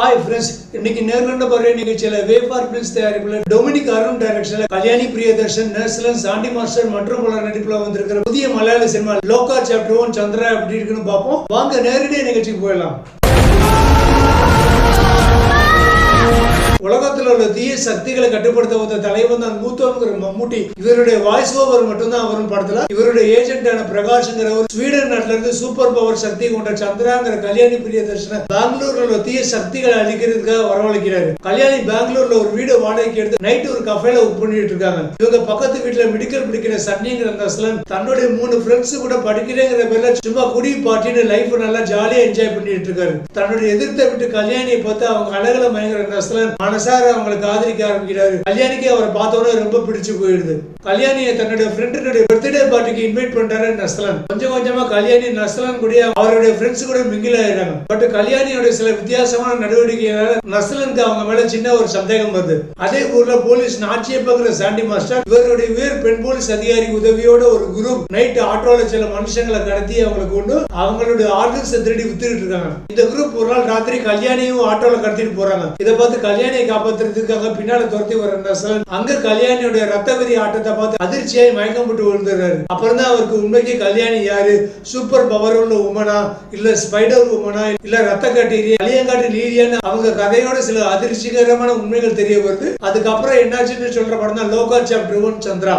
Hi friends இன்னைக்கு நேர்கொண்ட பார்வை நிகழ்ச்சியில Wayfarer பிரின்ஸ் தயாரிப்புல டொமினிக் அருண் டைரக்ஷன்ல கல்யாணி பிரியதர்ஷன் நர்சலன் சாண்டி மாஸ்டர் மற்றும் பலர் நடிப்புல வந்திருக்கிற புதிய மலையாள சினிமா லோகா சாப்டர் ஒன் சந்திரா எப்படி இருக்குன்னு பார்ப்போம். வாங்க நேரடியாக நிகழ்ச்சிக்கு போயிடலாம். உலகத்துல உள்ள தீய சக்திகளை கட்டுப்படுத்த வந்த தலைவன் தான் மூத்தவங்கிற மம்முட்டி. இவருடைய வாய்ஸ் ஓவர் மட்டும்தான் வரும் படத்துல. இவருடைய ஏஜென்டான பிரகாஷ்ங்கிறவர் ஸ்வீடன் நாட்டுல இருந்து சூப்பர் பவர் சக்தி கொண்ட சந்திராங்கிற கல்யாணி பிரியதர்ஷன பெங்களூர்ல உள்ள தீய சக்திகளை அழிக்கிறதுக்காக வரவழைக்கிறாரு. கல்யாணி பெங்களூர்ல ஒரு வீடு வாடகைக்கு எடுத்து நைட் ஒரு கஃபேல புக் பண்ணிட்டு இருக்காங்க. இவங்க பக்கத்து வீட்டுல மெடிக்கல் பிடிக்கிற சன்னிங்கிற அந்த தன்னுடைய மூணு ஃப்ரெண்ட்ஸ் கூட படிக்கிறேங்கிற பேர்ல சும்மா குடி பாட்டின்னு லைஃப் நல்லா ஜாலியா என்ஜாய் பண்ணிட்டு இருக்காரு. தன்னுடைய எதிர்த்த விட்டு கல்யாணியை பார்த்து அவங்க அழகுல மயங்குற அந்த மனசார அவங்களுக்கு ஆதரிக்க ஆரம்பிக்கிறாரு. கல்யாணிக்கு அவரை பார்த்தோன்னே ரொம்ப பிடிச்சு போயிடுது. கல்யாணியை தன்னுடைய ஃப்ரெண்டுடைய பர்த்டே பார்ட்டிக்கு இன்வைட் பண்றாரு நஸ்லன். கொஞ்சம் கொஞ்சமா கல்யாணி நஸ்லன் கூட அவருடைய ஃப்ரெண்ட்ஸ் கூட மிங்கில் ஆயிடுறாங்க. பட் கல்யாணியோட சில வித்தியாசமான நடவடிக்கைகளால நஸ்லனுக்கு அவங்க மேல சின்ன ஒரு சந்தேகம் வருது. அதே ஊர்ல போலீஸ் நாச்சியப்பங்கிற சாண்டி மாஸ்டர் இவருடைய உயர் பெண் போலீஸ் அதிகாரி உதவியோட ஒரு குரூப் நைட் ஆட்டோல சில மனுஷங்களை கடத்தி அவங்களுக்கு கொண்டு அவங்களுடைய ஆர்டர்ஸ் திருடி வித்துட்டு இருக்காங்க. இந்த குரூப் ஒரு நாள் ராத்திரி கல்யாணியும் ஆட்டோல கடத்திட்டு போறாங்க. இதை பார்த்து கல்யாணியை காப்பாத்துறதுக்காக பின்னால துரத்தி வர நசலன் அங்க கல்யாணியோட ரத்த வெறி ஆட்டத்தை பார்த்து அதிர்ச்சியாய் மயக்கம் போட்டு விழுந்துறாரு அப்புறம் தான் அவருக்கு உண்மைக்கு கல்யாணி யாரு? சூப்பர் பவர் உள்ள உமனா இல்ல ஸ்பைடர் உமனா இல்ல ரத்த கட்டீரி அழியங்காட்டு லீலியான்னு அவங்க கதையோட சில அதிர்ச்சிகரமான உண்மைகள் தெரிய வருது. அதுக்கப்புறம் என்னாச்சுன்னு சொல்ற படம் தான் லோகா சாப்டர் ஒன் சந்திரா.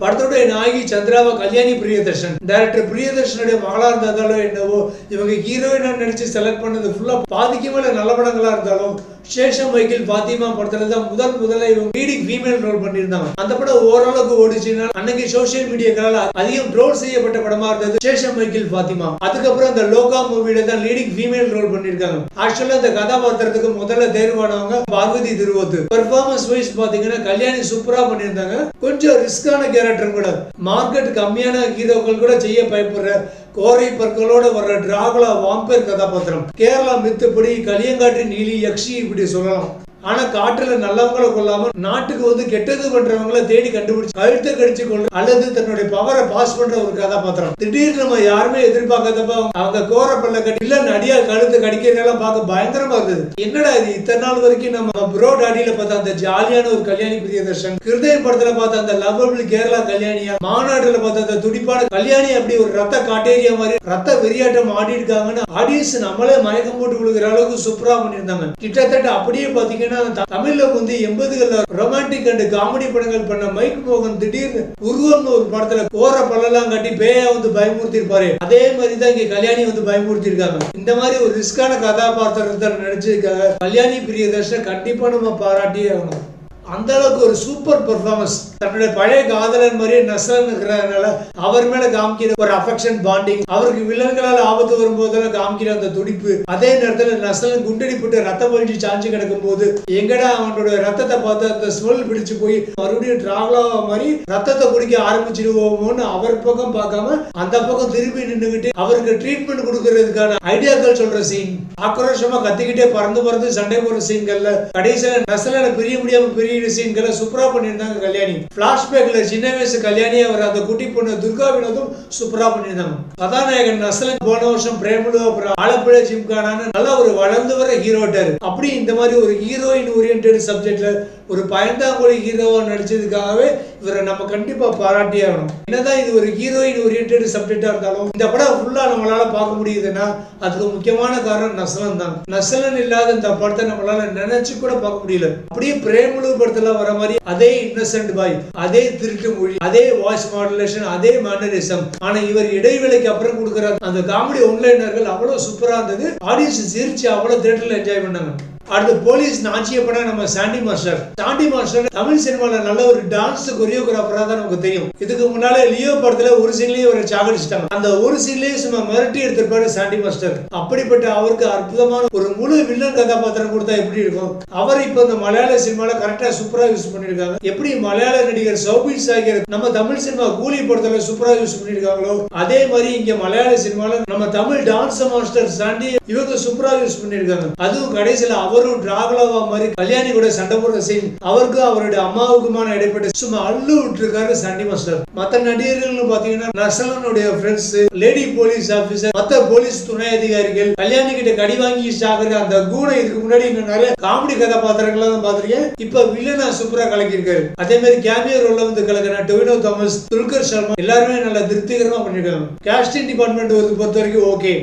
படத்துடைய நாயகி சந்திராவா கல்யாணி பிரியதர்ஷன். டைரக்டர் பிரியதர்ஷனுடைய மகளா இருந்தாலோ என்னவோ இவங்க ஹீரோயினா நினைச்சு செலக்ட் பண்ணது ஃபுல்லா பாதிக்கு மேல நல்ல படங்களா இருந்தாலும். சேஷம் வைக்கில் பாத்திமா படத்துல தான் முதல் முதல்ல இவங்க லீடிங் ஃபீமேல் ரோல் பண்ணியிருந்தாங்க. அந்த படம் ஓரளவுக்கு ஓடிச்சுன்னா அன்னைக்கு சோசியல் மீடியாக்களால் அதிகம் ட்ரோல் செய்யப்பட்ட படமா இருந்தது சேஷம் வைக்கில் பாத்திமா. அதுக்கப்புறம் அந்த லோகா மூவில தான் லீடிங் ஃபீமேல் ரோல் பண்ணியிருக்காங்க. ஆக்சுவலா அந்த கதாபாத்திரத்துக்கு முதல்ல தேர்வானவங்க பார்வதி திருவோத்து. பெர்ஃபார்மன்ஸ் வைஸ் பாத்தீங்கன்னா கல்யாணி சூப்பரா பண்ணியிருந்தாங்க. கொஞ்சம் ரிஸ்கான கேரக்டர் கூட. மார்க்கெட் கம்மியான ஹீரோக்கள் கூட செய்ய பயப்படுற கோரை பற்களோட வர்ற டிராகுலா வாம்பேர் கதாபாத்திரம். கேரளா மித்துப்படி களியங்காட்டு நீலி யக்ஷி இப்படி சொல்லலாம். ஆனா காட்டுல நல்லவங்களை கொல்லாம நாட்டுக்கு வந்து கெட்டது பண்றவங்கள தேடி கண்டுபிடிச்சு கழுத்தை கடிச்சு கொள்ள அல்லது தன்னுடைய பவரை பாஸ் பண்ற ஒரு கதாபாத்திரம். திடீர்னு நம்ம யாருமே எதிர்பார்க்காதப்ப அவங்க- கோர பல்ல கட்டி இல்ல நடியா கழுத்து கடிக்கிறதெல்லாம் பார்க்க பயங்கரமா இருந்தது. என்னடா இது இத்தனை நாள் வரைக்கும் நம்ம ப்ரோ டாடியில பார்த்த அந்த ஜாலியான ஒரு கல்யாணி பிரியதர்ஷன் கிருதய படத்துல பார்த்த அந்த லவ்வபிள் கேரளா கல்யாணியா மாநாடுல பார்த்த அந்த துடிப்பான கல்யாணி அப்படி ஒரு ரத்த காட்டேரியா மாதிரி ரத்த வெறியாட்டம் ஆடி இருக்காங்கன்னு ஆடியன்ஸ் நம்மளே மயக்கம் போட்டு விழுகிற அளவுக்கு சூப்பரா பண்ணியிருந்தாங்க. கிட்டத்தட்ட அப்படியே பாத்தீங்கன்னா த- தமிழ்ல வந்து எண்பதுகள்ல ரொமான்டிக் அண்ட் காமெடி படங்கள் பண்ண மைக் மோகன் திடீர்னு உருவம்னு ஒரு படத்துல கோர பல்லெல்லாம் கட்டி பேயா வந்து பயமுறுத்தி இருப்பாரு அதே மாதிரி தான் இங்க கல்யாணி வந்து பயமுறுத்தி இருக்காங்க இந்த மாதிரி ஒரு ரிஸ்கான கதாபாத்திரத்தை நடிச்சிருக்காங்க. கல்யாணி பிரியதர்ஷன் கண்டிப்பா நம்ம பாராட்டியே ஆகணும். அந்த அளவுக்கு ஒரு சூப்பர் பெர்ஃபார்மன்ஸ் தன்னுடைய பழைய காதலன் மாதிரியே நசலன் இருக்கிறதுனால அவர் மேல காமிக்கிற ஒரு அஃபெக்ஷன் பாண்டிங் அவருக்கு வில்லன்களால் ஆபத்து வரும்போதெல்லாம் காமிக்கிற அந்த துடிப்பு அதே நேரத்துல நசலன் குண்டடிப்பட்டு ரத்தம் வழிஞ்சு சாஞ்சு கிடக்கும் போது எங்கடா அவனோட ரத்தத்தை பார்த்து அந்த ஸ்மெல் பிடிச்சு போய் மறுபடியும் டிராவலாக மாதிரி ரத்தத்தை குடிக்க ஆரம்பிச்சிடுவோமோன்னு அவர் பக்கம் பார்க்காம அந்த பக்கம் திரும்பி நின்றுகிட்டு அவருக்கு ட்ரீட்மெண்ட் கொடுக்கறதுக்கான ஐடியாக்கள் சொல்ற சீன் ஆக்ரோஷமா கத்திக்கிட்டே பறந்து பறந்து சண்டை போடுற சீன்கள்ல கடைசியில நெசலனை பிரிய முடியாம பெரிய சீன்களை சூப்பரா பண்ணியிருந்தாங்க கல்யாணி. பிளாஷ்பேக்ல சின்ன வயசு கல்யாணி அவர் அந்த குட்டி பொண்ணு துர்கா வினோதும் சூப்பரா பண்ணியிருந்தாங்க. கதாநாயகன் நசலன் போன வருஷம் பிரேமலு அப்புறம் ஆலப்புழை ஜிம்கானான்னு நல்ல ஒரு வளர்ந்து வர ஹீரோட்டாரு அப்படி இந்த மாதிரி ஒரு ஹீரோயின் ஓரியன்ட் சப்ஜெக்ட்ல ஒரு பயந்தாங்குழி ஹீரோவா நடிச்சதுக்காகவே இவரை நம்ம கண்டிப்பா பாராட்டியே ஆகணும். என்னதான் இது ஒரு ஹீரோயின் ஓரியன்ட் சப்ஜெக்டா இருந்தாலும் இந்த படம் ஃபுல்லா நம்மளால பார்க்க முடியுதுன்னா அதுக்கு முக்கியமான காரணம் நசலன் தான். நசலன் இல்லாத இந்த படத்தை நம்மளால நினைச்சு கூட பார்க்க முடியல. அப்படியே பிரேமலு படத்தெல்லாம் வர மாதிரி அதே இன்னசென்ட் பாய் அதே திருட்டு மொழி அதே வாய்ஸ் மாடுலேஷன் அதே மேனரிசம் ஆனா இவர் இடைவேளைக்கு அப்புறம் கொடுக்குற அந்த காமெடி ஒன்லைனர்கள் அவ்வளவு சூப்பரா இருந்தது. ஆடியன்ஸ் சிரிச்சு அவ்வளவு தியேட்டர்ல என்ஜாய் பண்ணாங்க. அடுத்து போலீஸ் நாச்சிய படம் நம்ம Sandy master. Sandy master Tamil சினிமால நல்ல ஒரு டான்ஸ் கொரியோகிராஃபரா தான் நமக்கு தெரியும். இதுக்கு முன்னாலே லியோ படத்துல ஒரு சீன்லயே ஒரு சாகடிச்சிட்டாங்க. அந்த ஒரு சீன்லயே சும்மா மிரட்டி எடுத்திருப்பாரு சாண்டி மாஸ்டர். அப்படிப்பட்ட அவருக்கு அற்புதமான ஒரு முழு வில்லன் கதாபாத்திரம் கொடுத்தா எப்படி இருக்கும்? அவர் இப்ப இந்த மலையாள சினிமால கரெக்டா சூப்பரா யூஸ் பண்ணிருக்காங்க. எப்படி மலையாள நடிகர் சௌபின் சாகர் நம்ம தமிழ் சினிமா கூலி படத்துல சூப்பரா யூஸ் பண்ணிருக்காங்களோ? அதே மாதிரி இங்க மலையாள சினிமால நம்ம தமிழ் டான்ஸ் மாஸ்டர் சாண்டி இவங்க சூப்பரா யூஸ் பண்ணிருக்காங்க. அதுவும் கடைசியில அவர் அவரும் டிராகுலாவா மாதிரி கல்யாணி கூட சண்டை போடுற சீன் அவருக்கும் அவருடைய அம்மாவுக்குமான இடைப்பட்ட சும்மா அள்ளு விட்டுருக்காரு சண்டி மாஸ்டர் மத்த நடிகர்கள்னு பாத்தீங்கன்னா நசலனுடைய ஃப்ரெண்ட்ஸ் லேடி போலீஸ் ஆபீசர் மத்த போலீஸ் துணை அதிகாரிகள் கல்யாணி கிட்ட கடி வாங்கி சாகுற அந்த கூனை இதுக்கு முன்னாடி நிறைய காமெடி கதாபாத்திரங்கள் தான் பாத்திருக்கேன் இப்ப வில்லனா சூப்பரா கலக்கியிருக்காரு. அதே மாதிரி கேமியர் ரோல்ல வந்து கலக்கிற டொவினோ தாமஸ் துல்கர் சர்மா எல்லாருமே நல்ல திருப்திகரமா பண்ணிருக்காங்க கேஸ்டிங் டிபார்ட்மெண்ட் வந்து பொறுத்த வரைக்கும் ஓகே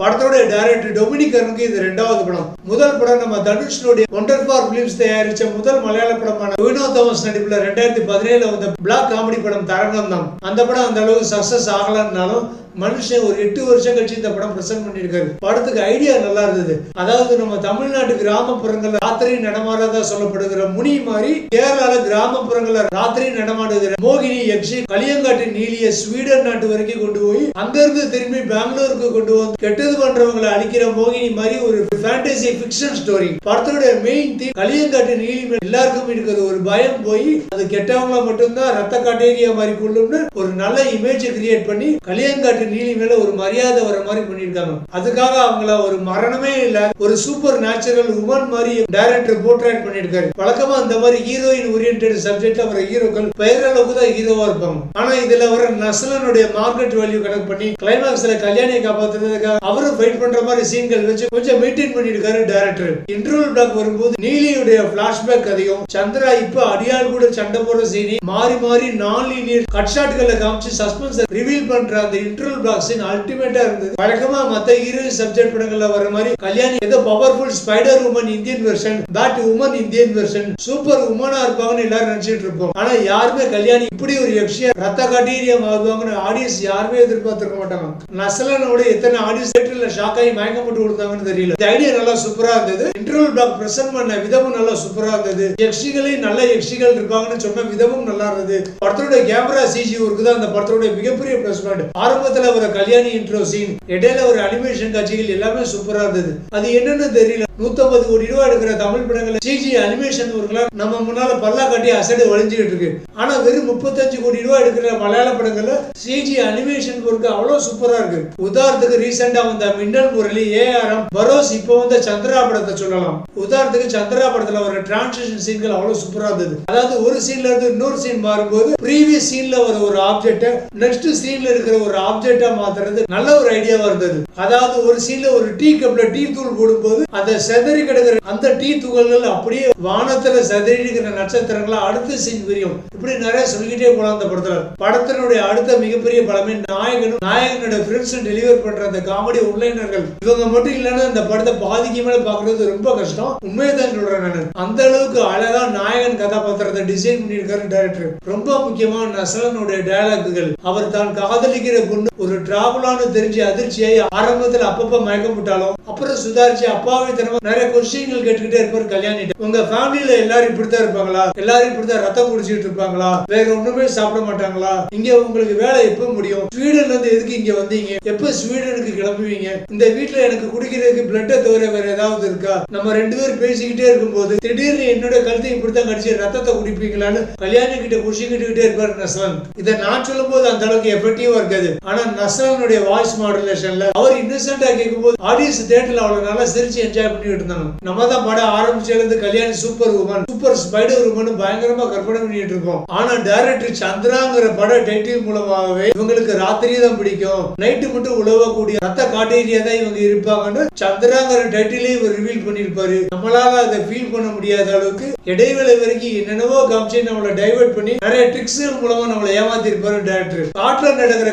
படத்தோட டைரக்டர் டொமினிக் அருணுக்கு இது ரெண்டாவது படம். முதல் படம் நம்ம தனுஷ்னுடைய ஒண்டர் ஃபார் பிலிம்ஸ் தயாரிச்ச முதல் மலையாள படமான வினோ தாமஸ் நடிப்புல ரெண்டாயிரத்தி பதினேழுல வந்த பிளாக் காமெடி படம் தரங்கம் தான் அந்த படம் அந்த அளவுக்கு சக்சஸ் ஆகலன்னாலும் மனுஷன் ஒரு எட்டு வருஷம் கழிச்சு இந்த படம் பிரசன்ட் பண்ணியிருக்காரு. படத்துக்கு ஐடியா நல்லா இருந்தது. அதாவது நம்ம தமிழ்நாட்டு கிராமப்புறங்கள்ல ராத்திரி நடமாடாதா சொல்லப்படுகிற முனி மாதிரி கேரளால கிராமப்புறங்கள்ல ராத்திரி நடமாடுகிற மோகினி யக்ஷி களியங்காட்டு நீலிய ஸ்வீடன் நாட்டு வரைக்கும் கொண்டு போய் அங்கிருந்து திரும்பி பெங்களூருக்கு கொண்டு வந்து கெட்டது பண்றவங்களை அழிக்கிற மோகினி மாதிரி ஒரு ஃபேண்டசி ஃபிக்ஷன் ஸ்டோரி படத்தோட மெயின் தீம் களியங்காட்டு நீலி எல்லாருக்கும் இருக்கிற ஒரு பயம் போய் அது கெட்டவங்கள மட்டும்தான் ரத்த காட்டேரியா மாதிரி கொள்ளும்னு ஒரு நல்ல இமேஜ் கிரியேட் பண்ணி களியங்காட்டு நீலி மேல ஒரு மரியாதை வர மாதிரி பண்ணியிருக்காங்க. அதுக்காக அவங்கள ஒரு மரணமே இல்ல ஒரு சூப்பர் நேச்சுரல் உமன் மாதிரி டைரக்டர் போர்ட்ரேட் பண்ணியிருக்காரு. வழக்கமா அந்த மாதிரி ஹீரோயின் ஓரியன்ட் சப்ஜெக்ட்ல வர ஹீரோக்கள் பெயரளவுக்கு தான் ஹீரோவா இருப்பாங்க. ஆனா இதுல வர நசலனுடைய மார்க்கெட் வேல்யூ கணக்கு பண்ணி கிளைமாக்ஸ்ல கல்யாணியை காப்பாத்துறதுக்காக அவரும் ஃபைட் பண்ற மாதிரி சீன்கள் வச்சு கொஞ்சம் மெயின்டைன் பண்ணிருக்காரு டைரக்டர் இன்டர்வல் பிளாக் வரும்போது நீலியுடைய பிளாஷ்பேக் அதிகம். சந்திரா இப்ப அடியாள் கூட சண்டை போடுற சீனி மாறி மாறி நான் லீனியர் கட் ஷாட்களை காமிச்சு சஸ்பென்ஸ் ரிவீல் பண்ற அந்த இன்டர்வல் பிளாக் பிளாக்ஸின் அல்டிமேட்டா இருந்தது. வழக்கமா மத்த இரு சப்ஜெக்ட் படங்கள்ல வர மாதிரி கல்யாணி ஏதோ powerful spider woman Indian version bat woman Indian version super உமனா இருப்பாங்கன்னு எல்லாரும் நினைச்சிட்டு இருப்போம். ஆனா யாருமே கல்யாணி இப்படி ஒரு யக்ஷியா ரத்த கட்டீரியம் ஆகுவாங்கன்னு ஆடியன்ஸ் யாருமே எதிர்பார்த்திருக்க மாட்டாங்க. நசலனோட எத்தனை ஆடியன்ஸ் தேட்டர்ல ஷாக் ஆகி மயக்கம் போட்டு கொடுத்தாங்கன்னு தெரியல. இந்த ஐடியா நல்லா சூப்பரா இருந்தது. இன்டர்வல் பிளாக் பிரசன்ட் பண்ண விதமும் நல்லா சூப்பரா இருந்தது. யக்ஷிகளே நல்ல யக்ஷிகள் இருப்பாங்கன்னு சொன்ன விதமும் நல்லா இருந்தது. படத்தோட கேமரா சிஜி ஒர்க்கு தான் அந்த படத்தோட மிகப்பெரிய பிளஸ் பாயிண்ட் ஆரம்பத்தில் ஒரு கல்யாணி இன்ட்ரோ சீன் இடையில ஒரு அனிமேஷன் காட்சிகள் எல்லாமே சூப்பரா இருந்தது. அது என்னன்னு தெரியல. 150 கோடி ரூபாய் எடுக்கிற தமிழ் படங்கள் சிஜி அனிமேஷன் ஒர்க்லாம் நம்ம முன்னால பல்லா காட்டி அசடு வழிஞ்சுக்கிட்டு இருக்கு. ஆனா வெறும் 35 கோடி ரூபாய் எடுக்கிற மலையாள படங்கள்ல சிஜி அனிமேஷன் ஒர்க் அவ்வளவு சூப்பரா இருக்கு. உதாரணத்துக்கு ரீசெண்டா வந்த மின்னல் முரளி ஏஆர்எம் பரோஸ் இப்போ வந்த சந்திரா படத்தை சொல்லலாம். உதாரணத்துக்கு சந்திரா படத்துல ஒரு டிரான்ஸ்லேஷன் சீன்கள் அவ்வளவு சூப்பரா இருந்தது. அதாவது ஒரு சீன்ல இருந்து இன்னொரு சீன் மாறும்போது ப்ரீவியஸ் சீன்ல வர ஒரு ஆப்ஜெக்ட் நெக்ஸ்ட் சீன்ல இருக்கிற ஒரு ஆப்ஜெக்ட் மாத்துறது நல்ல ஒரு ஐடியாவா இருந்தது. அதாவது ஒரு சீன்ல ஒரு டீ கப்ல டீ தூள் போடும்போது அந்த செதறி கிடக்கிற அந்த டீ துகள்கள் அப்படியே வானத்துல செதறி இருக்கிற நட்சத்திரங்களா அடுத்த சீன் விரியும். இப்படி நிறைய சொல்லிக்கிட்டே போலாம் அந்த படத்துல. படத்தினுடைய அடுத்த மிகப்பெரிய பலமே நாயகனும் நாயகனோட ஃப்ரெண்ட்ஸ் டெலிவர் பண்ற அந்த காமெடி உள்ளினர்கள். இவங்க மட்டும் இல்லைன்னா இந்த படத்தை பாதிக்கு மேல பாக்குறது ரொம்ப கஷ்டம். உண்மையை தான் சொல்றேன் நான். அந்த அளவுக்கு அழகா நாயகன் கதாபாத்திரத்தை டிசைன் பண்ணியிருக்காரு டைரக்டர் ரொம்ப முக்கியமா நசலனுடைய டயலாக்குகள் அவர் தான் காதலிக்கிற பொண்ணு ஒரு டிராவலான்னு தெரிஞ்சு அதிர்ச்சியாகி ஆரம்பத்தில் அப்பப்போ மயக்கம் போட்டாலும் அப்புறம் சுதாரிச்சு அப்பாவே தினமும் நிறைய கொஸ்டின்கள் கேட்டுக்கிட்டே இருப்பார் கல்யாணி உங்க ஃபேமிலியில எல்லாரும் இப்படித்தான் இருப்பாங்களா? எல்லாரும் இப்படித்தான் ரத்தம் குடிச்சிட்டு இருப்பாங்களா? வேற ஒண்ணுமே சாப்பிட மாட்டாங்களா? இங்க உங்களுக்கு வேலை எப்ப முடியும்? ஸ்வீடன்ல இருந்து எதுக்கு இங்க வந்தீங்க? எப்ப ஸ்வீடனுக்கு கிளம்புவீங்க? இந்த வீட்டுல எனக்கு குடிக்கிறதுக்கு பிளட்டை தவிர வேற ஏதாவது இருக்கா? நம்ம ரெண்டு பேரும் பேசிக்கிட்டே இருக்கும்போது திடீர்னு என்னோட கழுத்தை இப்படித்தான் கடிச்சு ரத்தத்தை குடிப்பீங்களான்னு கல்யாணி கிட்ட குடிச்சுக்கிட்டுக்கிட்டே இருப்பாரு நசலன் இதை நான் சொல்லும் போது அந்த அளவுக்கு எஃபெக்டிவா இருக்காது. ஆனா நசலனுடைய வாய்ஸ் மாடுலேஷன்ல அவர் இன்னசென்டா கேட்கும்போது ஆடியன்ஸ் தேட்டர்ல அவ்வளவு நல்லா சிரிச்சு என்ஜாய் பண்ணிட்டு இருந்தாங்க. நம்ம தான் படம் ஆரம்பிச்சதுல இருந்து Kalyani super woman super spider woman பயங்கரமா கற்பனை பண்ணிட்டு இருக்கோம். ஆனா டைரக்டர் சந்திராங்கிற பட டைட்டில் மூலமாகவே இவங்களுக்கு ராத்திரி தான் பிடிக்கும். நைட்டு மட்டும் உழவக்கூடிய ரத்த காட்டேரியா தான் இவங்க இருப்பாங்கன்னு சந்திராங்கிற டைட்டிலே இவர் ரிவீல் பண்ணிருப்பாரு நம்மளால அதை ஃபீல் பண்ண முடியாத அளவுக்கு இடைவேளை வரைக்கும் என்னென்னவோ காமிச்சு நம்மளை டைவர்ட் பண்ணி நிறைய ட்ரிக்ஸ் மூலமா நம்மளை ஏமாத்தி இருப்பாரு டேரக்டர் காட்டுல நடக்கிற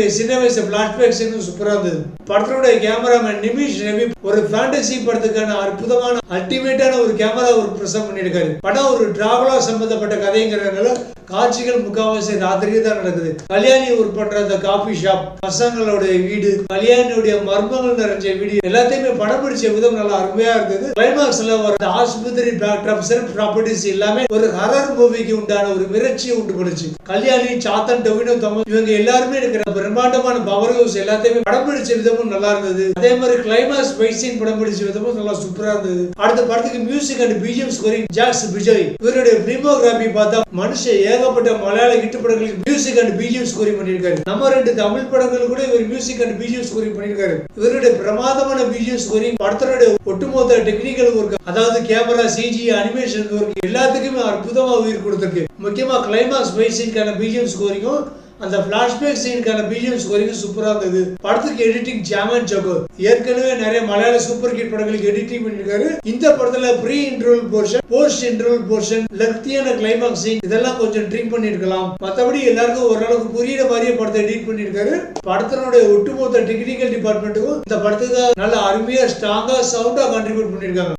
கல்யாணியுடைய சின்ன வயசு பிளாஷ்பேக் சீனும் சூப்பராக இருந்தது. படத்தினுடைய கேமராமேன் நிமிஷ் ரவி ஒரு ஃபேண்டசி படத்துக்கான அற்புதமான அல்டிமேட்டான ஒரு கேமரா ஒரு பிரசம் பண்ணியிருக்காரு. படம் ஒரு டிராவலா சம்பந்தப்பட்ட கதைங்கிறதுனால காட்சிகள் முக்காவாசி ராத்திரி தான் நடக்குது. கல்யாணி ஒர்க் பண்ற அந்த காஃபி ஷாப் பசங்களுடைய வீடு கல்யாணியுடைய மர்மங்கள் நிறைஞ்ச வீடு எல்லாத்தையுமே படம் பிடிச்ச விதம் நல்லா அருமையா இருந்தது. கிளைமாக்ஸ்ல ஒரு ஆஸ்பத்திரி பேக்ட்ராப் செல்ஃப் ப்ராப்பர்ட்டிஸ் எல்லாமே ஒரு ஹரர் மூவிக்கு உண்டான ஒரு மிரட்சியை உண்டு பண்ணுச்சு. கல்யாணி சாத்தன் டொவினோ தமன் இவங்க எல்லாருமே இருக்கிற பிரம்மாண்டமான பவர் ஹவுஸ் எல்லாத்தையுமே படம் பிடிச்ச விதமும் நல்லா இருந்தது. அதே மாதிரி கிளைமாக்ஸ் வைசின் படம் பிடிச்ச விதமும் நல்லா சூப்பரா இருந்தது. அடுத்த படத்துக்கு music and BGM scoring Jakes Vijay இவருடைய பிலிமோகிராபி பார்த்தா மனுஷன் ஏகப்பட்ட மலையாள ஹிட் படங்களுக்கு மியூசிக் அண்ட் பிஜிஎம் ஸ்கோரிங் பண்ணியிருக்காரு. நம்ம ரெண்டு தமிழ் படங்கள் கூட இவர் மியூசிக் அண்ட் பிஜிஎம் ஸ்கோரிங் பண்ணியிருக்காரு. இவருடைய பிரமாதமான பிஜிஎம் ஸ்கோரிங் படத்தினுடைய ஒட்டுமொத்த டெக்னிக்கல் ஒர்க் அதாவது கேமரா சிஜி அனிமேஷன் ஒர்க் எல்லாத்துக்குமே அற்புதமாக உயிர் கொடுத்திருக்கு. முக்கியமா கிளைமாக்ஸ் பேசிங்கான பிஜிஎம் ஸ்கோரிங்கும் அந்த பிளாஷ்பேக் சீனுக்கான பிஜிஎம் ஸ்கோரிங் சூப்பராக இருந்தது. படத்துக்கு எடிட்டிங் ஜாமன் ஜகோ ஏற்கனவே நிறைய மலையாள சூப்பர் ஹிட் படங்களுக்கு எடிட்டிங் பண்ணிருக்காரு இந்த படத்துல pre interval portion post interval portion லெக்தியான climax scene இதெல்லாம் கொஞ்சம் ட்ரிம் பண்ணிருக்கலாம் மற்றபடி எல்லாருக்கும் ஓரளவுக்கு புரியுற மாதிரியே படத்தை எடிட் பண்ணிருக்காரு படத்தினுடைய ஒட்டுமொத்த டெக்னிக்கல் டிபார்ட்மெண்ட்டுக்கும் இந்த படத்துக்கு நல்ல அருமையா ஸ்ட்ராங்கா சவுண்டா கான்ட்ரிபியூட் பண்ணிருக்காங்க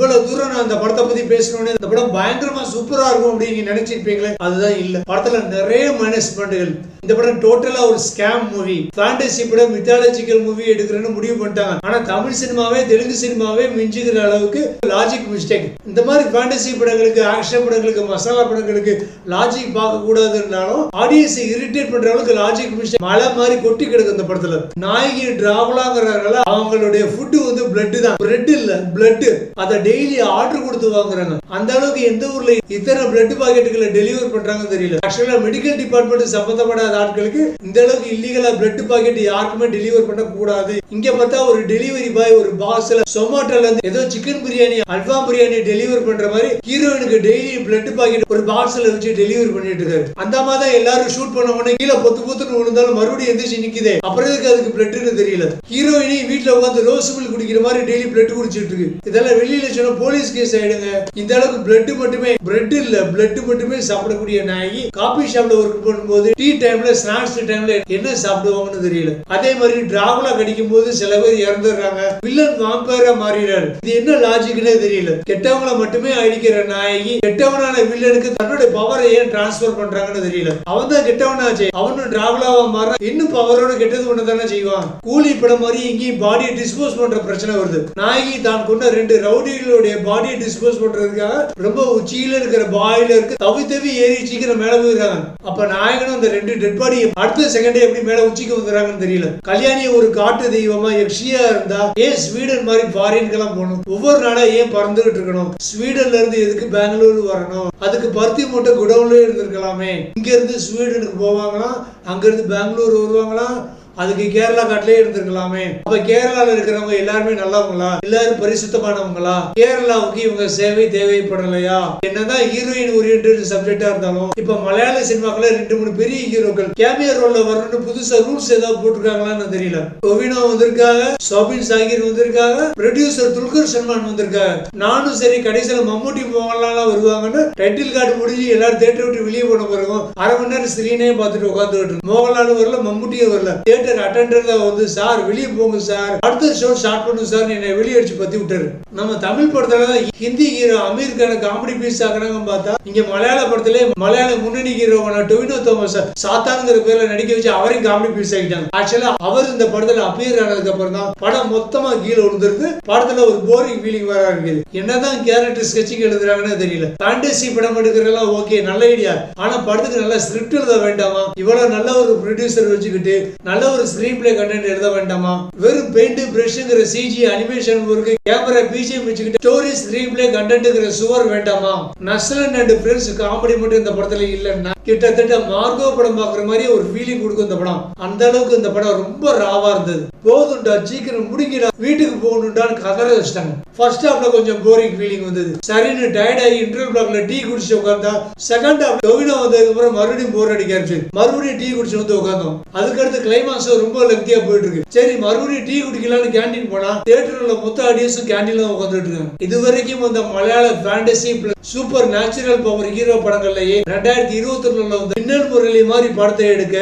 இவ்வளவு தூரம் நான் இந்த படத்தை பத்தி பேசணும்னு இந்த படம் பயங்கரமா சூப்பரா இருக்கும் அப்படின்னு நினைச்சிருப்பீங்களே? அதுதான் இல்ல. படத்துல நிறைய மைனஸ் பாயிண்ட்கள் இந்த படம் டோட்டலா ஒரு ஸ்கேம் மூவி ஃபேண்டசி படம் மித்தாலஜிக்கல் மூவி எடுக்கிறேன்னு முடிவு பண்ணிட்டாங்க. ஆனா தமிழ் சினிமாவே தெலுங்கு சினிமாவே மிஞ்சுகிற அளவுக்கு லாஜிக் மிஸ்டேக் இந்த மாதிரி ஃபேண்டசி படங்களுக்கு ஆக்ஷன் படங்களுக்கு மசாலா படங்களுக்கு லாஜிக் பார்க்க கூடாதுன்னாலும் ஆடியன்ஸ் இரிட்டேட் பண்ற அளவுக்கு லாஜிக் மிஸ்டேக் மழை மாதிரி கொட்டி கிடக்கு இந்த படத்துல. நாயகி டிராவலாங்கிறனால அவங்களுடைய ஃபுட்டு வந்து பிளட் தான். பிரெட் இல்ல பிளட் அதை டெய்லி ஆர்டர் கொடுத்து வாங்குறாங்க. அந்த அளவுக்கு எந்த ஊர்ல இத்தனை பிளட் பாக்கெட்டுகளை டெலிவர் பண்றாங்கன்னு தெரியல. ஆக்சுவலா மெடிக்கல் டிபார்ட்மெண்ட் சம்பந்தப்படாத ஆட்களுக்கு இந்த அளவுக்கு இல்லீகலா பிளட் பாக்கெட் யாருக்குமே டெலிவர் பண்ண கூடாது இங்க பார்த்தா ஒரு டெலிவரி பாய் ஒரு பாக்ஸ்ல சொமாட்டோல இருந்து ஏதோ சிக்கன் பிரியாணி அல்வா பிரியாணி டெலிவர் பண்ற மாதிரி ஹீரோயினுக்கு டெய்லி பிளட் பாக்கெட் ஒரு பாக்ஸ்ல வச்சு டெலிவரி பண்ணிட்டு இருக்காரு. அந்த மாதிரி தான் எல்லாரும் ஷூட் பண்ண உடனே கீழே பொத்து பொத்துன்னு விழுந்தாலும் மறுபடியும் எந்திரிச்சு நிக்குதே. அப்புறம் எதுக்கு அதுக்கு பிளட்னு தெரியல. ஹீரோயினி வீட்டுல உட்காந்து ரோஸ் மில் குடிக்கிற மாதிரி டெய்லி பிளட் குடிச்சிட்டு இருக்கு. இதெல்லாம் வெளியில சொன்னா போலீஸ் கேஸ் ஆயிடுங்க. இந்த அளவுக்கு பிளட் மட்டுமே பிரெட் இல்ல பிளட் மட்டுமே சாப்பிடக்கூடிய நாயகி காபி ஷாப்ல ஒர்க் பண்ணும்போது டீ டைம் டைம்ல ஸ்நாக்ஸ் டைம்ல என்ன சாப்பிடுவாங்கன்னு தெரியல. அதே மாதிரி டிராகுலா கடிக்கும் போது சில பேர் இறந்துடுறாங்க. வில்லன் வாம்பேரா மாறிடுறாரு. இது என்ன லாஜிக்னே தெரியல. கெட்டவங்கள மட்டுமே அழிக்கிற நாயகி கெட்டவனான வில்லனுக்கு தன்னுடைய பவரை ஏன் டிரான்ஸ்பர் பண்றாங்கன்னு தெரியல. அவன் தான் கெட்டவனாச்சு. அவனும் டிராகுலாவா மாற இன்னும் பவரோட கெட்டது ஒண்ணு தானே செய்வான். கூலி படம் மாதிரி இங்கேயும் பாடியை டிஸ்போஸ் பண்ற பிரச்சனை வருது. நாயகி தான் கொண்ட ரெண்டு ரவுடிகளுடைய பாடியை டிஸ்போஸ் பண்றதுக்காக ரொம்ப உச்சியில இருக்கிற பாயில இருக்கு தவி தவி ஏறி சீக்கிரம் மேல போயிருக்காங்க அப்ப நாயகனும் அந்த ரெண்டு டெட் அடுத்த செகண்டே எப்படி மேல உச்சிக்கு வந்துறாங்கன்னு தெரியல. கல்யாணி ஒரு காட்டு தெய்வமா யக்ஷியா இருந்தா ஏன் ஸ்வீடன் மாதிரி ஃபாரின்க்கெல்லாம் போகணும். ஒவ்வொரு நாளா ஏன் பறந்துகிட்டு இருக்கணும். ஸ்வீடன்ல இருந்து எதுக்கு பெங்களூரு வரணும்? அதுக்கு பருத்தி மூட்டை குடவுன்ல இருந்திருக்கலாமே. இங்க இருந்து ஸ்வீடனுக்கு போவாங்களாம் அங்க இருந்து பெங்களூர் வருவாங்களாம் அதுக்கு கேரளா காட்டிலே இருந்திருக்கலாமே. அப்ப கேரளால இருக்கிறவங்க எல்லாருமே நல்லவங்களா? எல்லாரும் பரிசுத்தமானவங்களா? கேரளாவுக்கு இவங்க சேவை தேவைப்படலையா? என்னதான் ஹீரோயின் ஓரியன்ட் சப்ஜெக்டா இருந்தாலும் இப்ப மலையாள சினிமாக்கள ரெண்டு மூணு பெரிய ஹீரோக்கள் கேமியர் ரோல்ல வரணும்னு புதுசா ரூல்ஸ் ஏதாவது போட்டிருக்காங்களான்னு தெரியல. ஒவினோ வந்திருக்காங்க சோபின் சாகிர் வந்திருக்காங்க ப்ரொடியூசர் துல்கர் சல்மான் வந்திருக்காங்க. நானும் சரி கடைசியில மம்முட்டி மோகன்லாம் வருவாங்கன்னு டைட்டில் கார்டு முடிஞ்சு எல்லாரும் தேட்டர் விட்டு வெளியே போன பிறகும் அரை மணி நேரம் ஸ்கிரீனே பார்த்துட்டு உட்காந்துட்டு மோகன்லாலும் வரல மம்முட்டியும் வரல. தியேட்டர் அட்டண்டர்ல வந்து சார் வெளியே போங்க சார். அடுத்த ஷோ ஸ்டார்ட் பண்ணும் சார் என்னை வெளியே அடிச்சு பத்தி விட்டாரு. நம்ம தமிழ் படத்துல தான் ஹிந்தி ஹீரோ அமீர் கான காமெடி பீஸ் ஆகிறாங்க பார்த்தா இங்க மலையாள படத்துல மலையாள முன்னணி ஹீரோவான டொவினோ தோமஸ் சாத்தானுங்கிற பேர்ல நடிக்க வச்சு அவரையும் காமெடி பீஸ் ஆகிட்டாங்க ஆக்சுவலா அவர் இந்த படத்துல அப்பியர் ஆனதுக்கு அப்புறம் தான் படம் மொத்தமா கீழே விழுந்திருக்கு. படத்துல ஒரு போரிங் ஃபீலிங் வர ஆரம்பிக்குது என்னதான் கேரக்டர் ஸ்கெட்சிங் எழுதுறாங்கன்னு தெரியல. ஃபேண்டசி படம் எடுக்கிறதெல்லாம் ஓகே நல்ல ஐடியா ஆனா படத்துக்கு நல்ல ஸ்கிரிப்ட் எழுத வேண்டாமா? இவ்வளவு நல்ல ஒரு ப்ரொடியூசர் வச்சுக்கிட்டு நல்ல ஒரு ஸ்கிரீன் பிளே கண்டென்ட் எழுத வேண்டாமா? வெறும் paint பிரஷ்ங்கிற CG animation work camera BGM வச்சுக்கிட்டு ஸ்டோரி ஸ்கிரீன் பிளே கண்டென்ட்ங்கிற சுவர் வேண்டாமா? நஸ்லன் அண்ட் ஃப்ரெண்ட்ஸ் காமெடி மட்டும் இந்த படத்துல இல்லைன்னா கிட்டத்தட்ட மார்கோ படம் பார்க்குற மாதிரி ஒரு ஃபீலிங் கொடுக்கும் இந்த படம். அந்த அளவுக்கு இந்த படம் ரொம்ப ராவா இருந்தது. போதுண்டா சீக்கிரம் முடிங்கடா வீட்டுக்கு போகணுண்டான்னு கதற வச்சிட்டாங்க. ஃபர்ஸ்ட் ஹாஃப்ல கொஞ்சம் போரிங் ஃபீலிங் வந்தது. சரின்னு டயர்ட் ஆகி இன்டர்வல் பிளாக்ல டீ குடிச்சு உட்கார்ந்தா செகண்ட் ஹாஃப் டொவினோ வந்ததுக்கு அப்புறம் மறுபடியும் போர் அடிக்க ஆரம்பிச்சு மறுபடியும் டீ குடிச்சு வந்து உட்காந்தோம் அதுக்கடுத்து கிளைமாக்ஸ் ரொம்ப லெக்தியா போயிட்டு இருக்கு சரி மறுபடியும் டீ குடிக்கலாம்னு கேண்டீன் போனா தேட்டர்ல மொத்த ஆடியன்ஸும் கேண்டீன்ல தான் உட்காந்துட்டு இருக்காங்க. இது வரைக்கும் அந்த மலையாள fantasy super natural power hero படங்கள்லயே ரெண்டாயிரத்தி இருபத்தி ஒண்ணுல வந்து மின்னல் முரளி மாதிரி படத்தை எடுக்க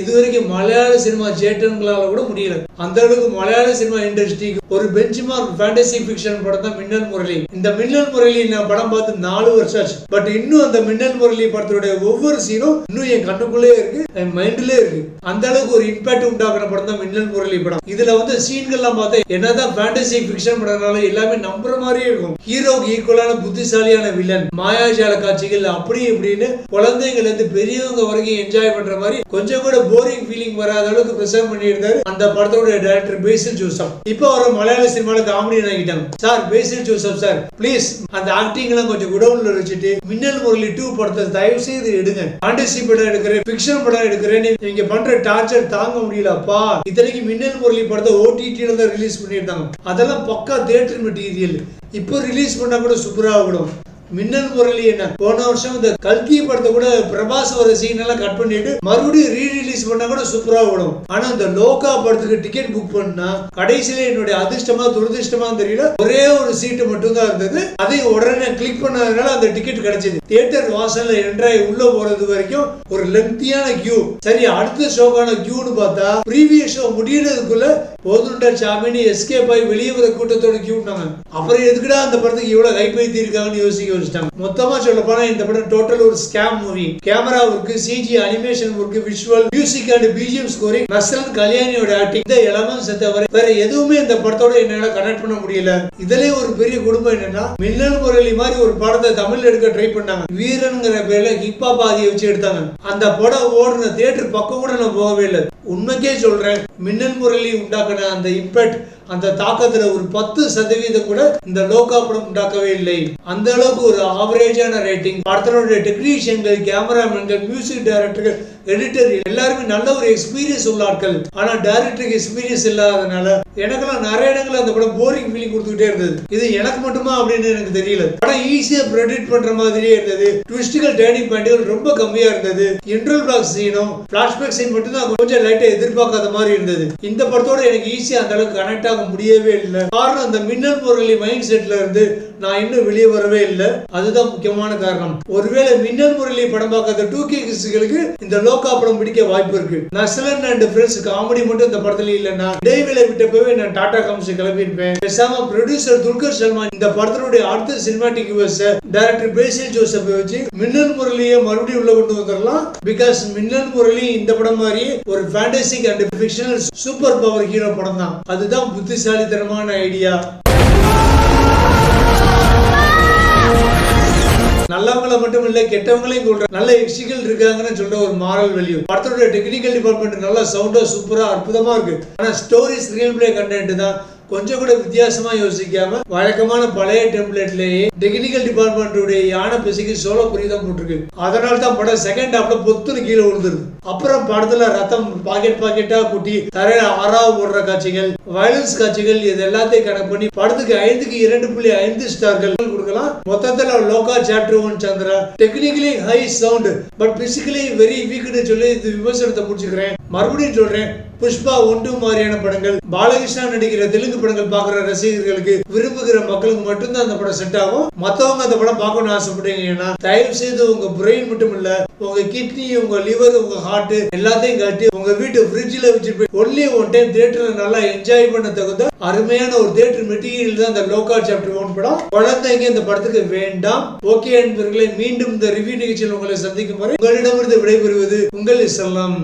இது வரைக்கும் மலையாள சினிமா ஜேட்டன்களால் கூட முடியல. அந்த அளவுக்கு மலையாள சினிமா இண்டஸ்ட்ரிக்கு ஒரு பெஞ்ச் மார்க் ஃபேண்டசி ஃபிக்ஷன் படம் தான் மின்னல் முரளி. இந்த மின்னல் முரளி நான் படம் பார்த்து நாலு வருஷம் ஆச்சு. பட் இன்னும் அந்த மின்னல் முரளி படத்துடைய ஒவ்வொரு சீனும் இன்னும் என் கண்ணுக்குள்ளே இருக்கு என் மைண்ட்லயே இருக்கு. அந்த அளவுக்கு ஒரு இம்பாக்ட் உண்டாக்குற படம் தான் மின்னல் முரளி படம். இதுல வந்து சீன்கள்லாம் பார்த்தா என்னதான் ஃபேண்டசி ஃபிக்ஷன் படம்னால எல்லாமே நம்புற மாதிரியே இருக்கும். ஹீரோக்கு ஈக்குவலான புத்திசாலியான வில்லன் மாயாஜால காட்சிகள் அப்படி இப்படின்னு குழந்தைங்கள்ல இருந்து பெரியவங்க வரைக்கும் என்ஜாய் பண்ற மாதிரி கொஞ்சம் கூட போரிங் ஃபீலிங் வராத அளவுக்கு ப்ரிசர்வ் பண்ணியிருந்தாரு. அந்த படத்தோட டேரக்டர் பேசில் ஜோசப். இப்போ அவர் மலையாள சினிமால காமெடி ஆகிட்டாங்க sir Basil Joseph sir please அந்த ஆக்டிங் எல்லாம் கொஞ்சம் குடவுன்ல வச்சுட்டு மின்னல் முரளி டூ படத்தை தயவு செய்து எடுங்க. ஃபேண்டசி படம் எடுக்கிறேன் பிக்ஷன் படம் எடுக்கிறேன்னு நீங்க பண்ற டார்ச்சர் தாங்க முடியலப்பா. இத்தனைக்கு மின்னல் முரளி படத்தை ஓடிடியில தான் ரிலீஸ் பண்ணியிருந்தாங்க. அதெல்லாம் பக்கா தேட்டர் மெட்டீரியல் இப்போ ரிலீஸ் பண்ணா கூட சூப்பரா விடும் மின்னல் முரளி என்ன? போன வருஷம் இந்த கல்கி படத்தை கூட பிரபாஸ் வர சீன் எல்லாம் கட் பண்ணிட்டு மறுபடியும் ரீரிலீஸ் பண்ணா கூட சூப்பரா விடும் ஆனா இந்த லோகா படத்துக்கு டிக்கெட் புக் பண்ணா கடைசியில என்னுடைய அதிர்ஷ்டமா துரதிர்ஷ்டமா தெரியல. ஒரே ஒரு சீட்டு மட்டும் தான் இருந்தது. அதை உடனே கிளிக் பண்ணதுனால அந்த டிக்கெட் கிடைச்சது. தியேட்டர் வாசல்ல என்ட்ராய் உள்ள போறது வரைக்கும் ஒரு லென்த்தியான கியூ சரி அடுத்த ஷோக்கான கியூன்னு பார்த்தா ப்ரீவியஸ் ஷோ முடியறதுக்குள்ள போதுண்டா சாமினி எஸ்கேப் ஆகி வெளியே வர கூட்டத்தோட கியூட்டாங்க அப்புறம் எதுக்குடா அந்த படத்துக்கு இவ்வளவு கைப்பைத்தி இருக்காங்கன்னு யோசிக்க வச்சுட்டாங்க. மொத்தமா சொல்ல போனா இந்த படம் டோட்டல் ஒரு scam movie camera work CG animation work visual music and BGM scoring Naslen கல்யாணியோட acting இந்த செத்த தவிர வேற எதுவுமே இந்த படத்தோட என்னால கனெக்ட் பண்ண முடியல. இதுலயே ஒரு பெரிய குடும்பம் என்னன்னா மின்னல் முரளி மாதிரி ஒரு படத்தை தமிழ் எடுக்க ட்ரை பண்ணாங்க. வீரனுங்கிற பேர்ல ஹிப்ஹாப் ஆதியை வச்சு எடுத்தாங்க. அந்த படம் ஓடுன தியேட்டர் பக்கம் கூட நான் போகவே இல்லை. உண்மைக்கே சொல்றேன் மின்னல் முரளி உண்டாக்குன அந்த இம்பாக்ட் அந்த தாக்கத்துல ஒரு பத்து சதவீதம் கூட இந்த லோகா படம் உண்டாக்கவே இல்லை. அந்த அளவுக்கு ஒரு ஆவரேஜான ரேட்டிங் படத்தினுடைய டெக்னீஷியன்கள் கேமராமேன்கள் மியூசிக் டைரக்டர்கள் எடிட்டர் எல்லாருமே நல்ல ஒரு எக்ஸ்பீரியன்ஸ் உள்ள ஆட்கள். ஆனா டைரக்டருக்கு எக்ஸ்பீரியன்ஸ் இல்லாதனால எனக்கெல்லாம் நிறைய இடங்கள்ல அந்த படம் போரிங் ஃபீலிங் கொடுத்துக்கிட்டே இருந்தது. இது எனக்கு மட்டுமா அப்படின்னு எனக்கு தெரியல. படம் ஈஸியா ப்ரெடிட் பண்ற மாதிரியே இருந்தது. ட்விஸ்டுகள் டேர்னிங் பாயிண்ட்கள் ரொம்ப கம்மியா இருந்தது. இன்ட்ரல் பிளாக் சீனும் பிளாஷ்பேக் சீன் மட்டும் தான் கொஞ்சம் லைட்டா எதிர்பார்க்காத மாதிரி இருந்தது. இந்த படத்தோட எனக்கு ஈஸியா அந்த அளவுக்கு கனெக்ட் ஆக முடியவே இல்லை. காரணம் அந்த மின்னல் பொருளின் மைண்ட் செட்ல இருந்து நான் இன்னும் வெளியே வரவே இல்லை. அதுதான் முக்கியமான காரணம். ஒருவேளை மின்னல் முரளி படம் பார்க்காத டூ கே கிஸ்களுக்கு இந்த லோகா படம் பிடிக்க வாய்ப்பு இருக்கு. நான் நசலன் அண்ட் ஃப்ரெண்ட்ஸ் காமெடி மட்டும் இந்த படத்துல இல்லைன்னா இடைவேளை விட்டப்பவே நான் டாடா காமிச்சு கிளம்பியிருப்பேன். பேசாம ப்ரொடியூசர் துல்கர் சல்மான் இந்த படத்தினுடைய அடுத்த cinematic US director Basil Joseph வச்சு மின்னல் முரளியை மறுபடியும் உள்ள கொண்டு வந்துடலாம். பிகாஸ் மின்னல் முரளி இந்த படம் மாதிரி ஒரு ஃபேண்டசிக் and fictional super power hero படம் தான் அதுதான் புத்திசாலித்தனமான ஐடியா நல்லவங்களை மட்டும் இல்ல கெட்டவங்களையும் கொள்ற நல்ல எக்ஸிகள் இருக்காங்கன்னு சொல்ற ஒரு மாரல் வேல்யூ படத்தோட டெக்னிக்கல் டிபார்ட்மெண்ட் நல்லா சவுண்டா சூப்பரா அற்புதமா இருக்கு. ஆனா ஸ்டோரிஸ் ரியல் பிளே கண்டென்ட் தான் கொஞ்சம் கூட வித்தியாசமா யோசிக்காம வழக்கமான பழைய டெம்ப்ளேட்லயே டெக்னிக்கல் டிபார்ட்மெண்ட்டுடைய யானை பிசைக்கு சோழ குறி தான் போட்டிருக்கு. அதனால தான் படம் செகண்ட் ஹாஃப்ல பொத்துன்னு கீழே விழுந்துருது. அப்புறம் படத்துல ரத்தம் பாக்கெட் பாக்கெட்டா குட்டி தரையில ஆறாவு போடுற காட்சிகள் வயலன்ஸ் காட்சிகள் இது எல்லாத்தையும் கணக்கு பண்ணி படத்துக்கு ஐந்துக்கு இரண்டு புள்ளி ஐந்து ஸ்டார்கள் கொடுக்கலாம். மொத்தத்துல Lokah chapter one Chandra. Technically high sound but physically very வீக்னு சொல்லி இது விமர்சனத்தை முடிச்சுக்கிறேன். மறுபடியும் சொல்றேன் புஷ்பா ஒன்று மாதிரியான படங்கள். பாலகிருஷ்ணா நடிக்கிற தெலுங்கு படங்கள் பார்க்குற ரசிகர்களுக்கு விரும்புகிற மக்களுக்கு மட்டும்தான் அந்த படம் செட் ஆகும். மற்றவங்க அந்த படம் பார்க்கணும்னு ஆசைப்பட்டீங்கன்னா தயவு செய்து உங்க பிரெயின் மட்டும் இல்ல உங்க கிட்னி உங்க லிவர் உங்க ஹார்ட் எல்லாத்தையும் காட்டி உங்க வீட்டு ஃப்ரிட்ஜில் வச்சுட்டு போய் ஒன்லி ஒன் டைம் தியேட்டர்ல நல்லா என்ஜாய் பண்ண தகுந்த அருமையான ஒரு தியேட்டர் மெட்டீரியல் தான் இந்த லோகா சாப்டர் ஒன் படம். குழந்தைங்க இந்த படத்துக்கு வேண்டாம். ஓகே என்பவர்களை மீண்டும் இந்த ரிவ்யூ நிகழ்ச்சியில் உங்களை சந்திக்கும் வரை உங்களிடமிருந்து விடைபெறுவது உங்கள் இஸ்லாம்